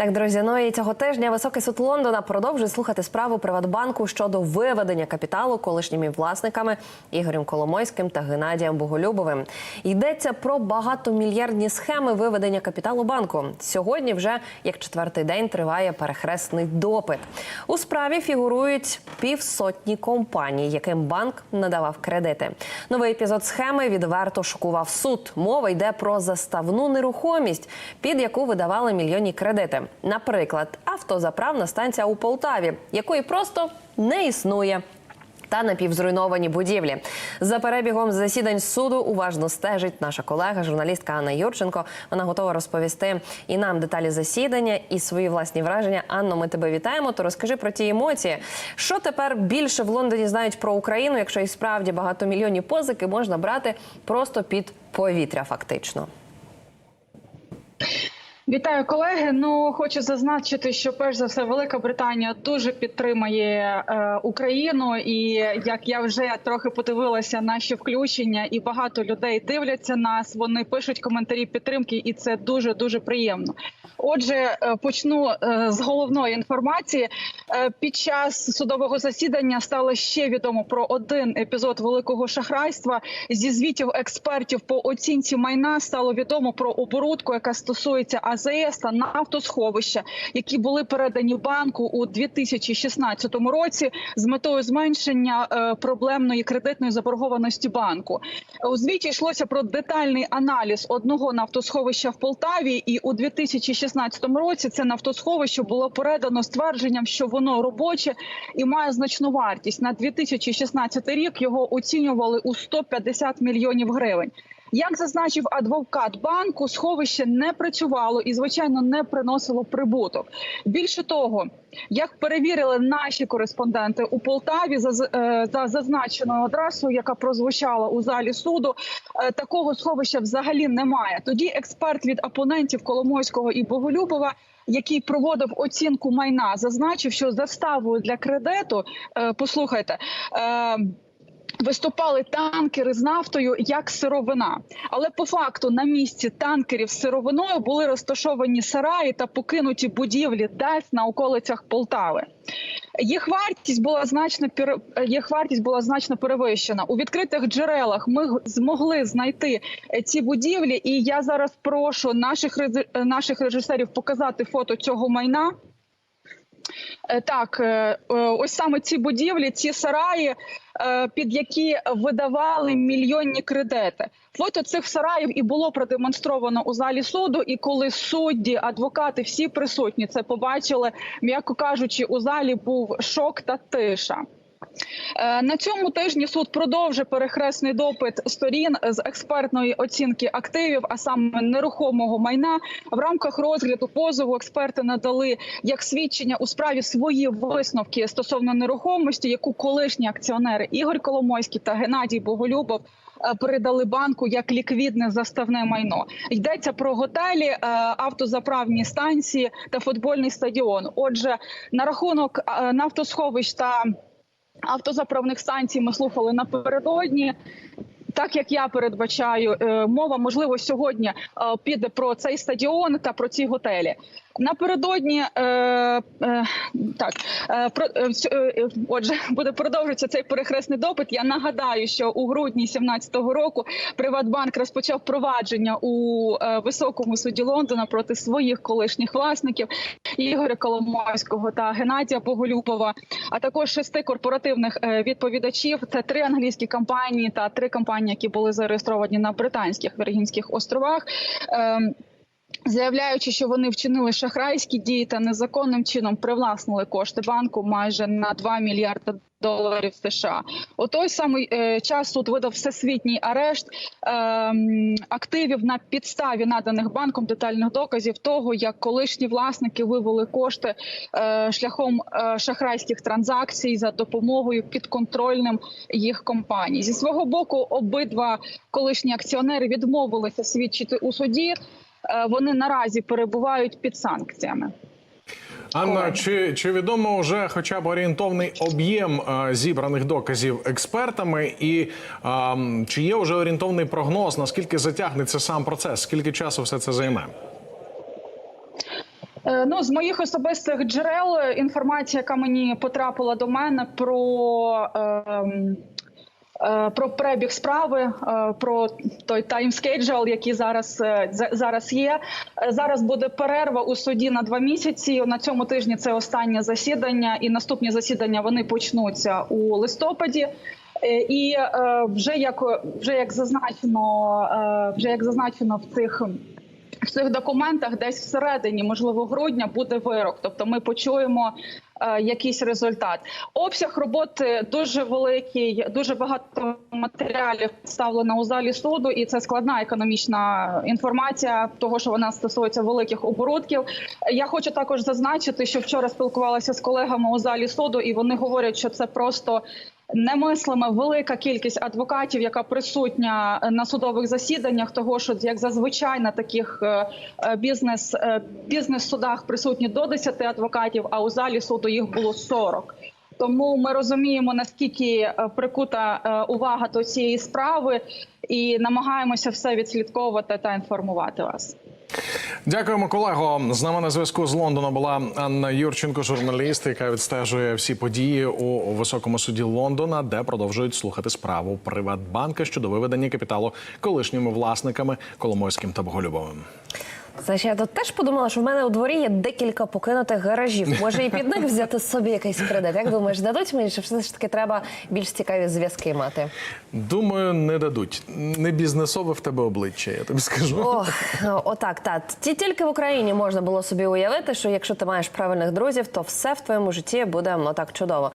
Так, друзі, ну і цього тижня високий суд Лондона продовжує слухати справу Приватбанку щодо виведення капіталу колишніми власниками Ігорем Коломойським та Геннадієм Боголюбовим. Йдеться про багатомільярдні схеми виведення капіталу банку. Сьогодні вже як четвертий день триває перехресний допит. У справі фігурують півсотні компаній, яким банк надавав кредити. Новий епізод схеми відверто шокував суд. Мова йде про заставну нерухомість, під яку видавали мільйонні кредити. Наприклад, автозаправна станція у Полтаві, якої просто не існує. Та напівзруйновані будівлі за перебігом засідань суду уважно стежить наша колега, журналістка Анна Юрченко. Вона готова розповісти і нам деталі засідання, і свої власні враження. Анно, ми тебе вітаємо. То розкажи про ті емоції. Що тепер більше в Лондоні знають про Україну, якщо і справді багатомільйонні позики можна брати просто під повітря, фактично. Вітаю колеги. Ну хочу зазначити, що перш за все Велика Британія дуже підтримує е, Україну, і як я вже трохи подивилася наші включення, і багато людей дивляться нас. Вони пишуть коментарі підтримки, і це дуже дуже приємно. Отже, е, почну е, з головної інформації. Е, Під час судового засідання стало ще відомо про один епізод великого шахрайства. Зі звітів експертів по оцінці майна стало відомо про оборудку, яка стосується АЗС та нафтосховища, які були передані банку у 2016 році з метою зменшення е, проблемної кредитної заборгованості банку. У звіті йшлося про детальний аналіз одного нафтосховища в Полтаві, і у 2016 році це нафтосховище було передано ствердженням, що воно робоче і має значну вартість. На 2016 рік його оцінювали у 150 мільйонів гривень. Як зазначив адвокат банку, сховище не працювало і, звичайно, не приносило прибуток. Більше того, як перевірили наші кореспонденти у Полтаві за, е, зазначеною адресою, яка прозвучала у залі суду, е, такого сховища взагалі немає. Тоді експерт від опонентів Коломойського і Боголюбова. Який проводив оцінку майна, зазначив, що заставою для кредиту, е, послухайте, Виступали танкери з нафтою як сировина, але по факту на місці танкерів з сировиною були розташовані сараї та покинуті будівлі десь на околицях Полтави. Їх вартість була значно їх вартість була значно перевищена. У відкритих джерелах ми змогли знайти е, ці будівлі, і я зараз прошу наших наших режисерів показати фото цього майна. Е, Так, е, е, ось саме ці будівлі, ці сараї, під які видавали мільйонні кредити. Фото цих сараїв і було продемонстровано у залі суду. І коли судді, адвокати, всі присутні це побачили, м'яко кажучи, у залі був шок та тиша. Е, На цьому тижні суд продовжить перехресний допит сторін з експертної оцінки активів, а саме нерухомого майна. В рамках розгляду позову експерти надали як свідчення у справі свої висновки стосовно нерухомості, яку колишні акціонери Ігор Коломойський та Геннадій Боголюбов. е, Передали банку як ліквідне заставне майно. Йдеться про готелі, е, автозаправні станції та футбольний стадіон. Отже, на рахунок нафтосховищ та автозаправних станцій ми слухали напередодні. Так як я передбачаю, е, мова можливо сьогодні е, піде про цей стадіон та про ці готелі. Напередодні е, е, так е, про е, е, отже, буде продовжуватися цей перехресний допит. Я нагадаю, що у грудні 2017 року Приватбанк розпочав провадження у е, високому суді Лондона проти своїх колишніх власників Ігоря Коломойського та Геннадія Боголюбова, а також шести корпоративних відповідачів. Це три англійські компанії та три компанії, які були зареєстровані на британських Віргінських островах. Заявляючи, що вони вчинили шахрайські дії та незаконним чином привласнили кошти банку майже на 2 мільярди доларів США. У той самий е, час суд видав всесвітній арешт ем, активів на підставі наданих банком детальних доказів того, як колишні власники вивели кошти е, шляхом е, шахрайських транзакцій за допомогою підконтрольним їх компаній. Зі свого боку, обидва колишні акціонери відмовилися свідчити у суді. Е, Вони наразі перебувають під санкціями. Анна, чи, чи відомо вже хоча б орієнтовний об'єм е, зібраних доказів експертами, і е, чи є вже орієнтовний прогноз, наскільки затягнеться сам процес, скільки часу все це займе? Е, Ну, з моїх особистих джерел інформація, яка мені потрапила до мене про. е, Про перебіг справи, е, про той таймскейджал, який зараз е, за- зараз є. Е, Зараз буде перерва у суді на два місяці. На цьому тижні це останнє засідання, і наступні засідання вони почнуться у листопаді. Е, І е, вже як вже як зазначено, е, вже як зазначено в цих в цих документах десь всередині, можливо, грудня буде вирок. Тобто, ми почуємо е, якийсь результат. Обсяг роботи дуже великий, дуже багато матеріалів представлено у залі суду, і це складна економічна інформація, того що вона стосується великих оборудків. Я хочу також зазначити, що вчора спілкувалася з колегами у залі суду, і вони говорять, що це просто немислима велика кількість адвокатів, яка присутня на судових засіданнях, того що як зазвичай на таких е, е, бізнес е, бізнес судах присутні до 10 адвокатів, а у залі суду їх було 40. Тому ми розуміємо наскільки е, прикута е, увага до цієї справи, і намагаємося все відслідковувати та інформувати вас. Дякуємо, колего. З нами на зв'язку з Лондона була Анна Юрченко, журналіст, яка відстежує всі події у високому суді Лондона, де продовжують слухати справу Приватбанка щодо виведення капіталу колишніми власниками Коломойським та Боголюбовим. Знаєш, я тут теж подумала, що в мене у дворі є декілька покинутих гаражів. Може, і під них взяти собі якийсь кредит. Як думаєш, дадуть мені, чи все ж таки треба більш цікаві зв'язки мати? Думаю, не дадуть. Не бізнесове в тебе обличчя, я тобі скажу. Ох, отак, та ті тільки в Україні можна було собі уявити, що якщо ти маєш правильних друзів, то все в твоєму житті буде отак чудово.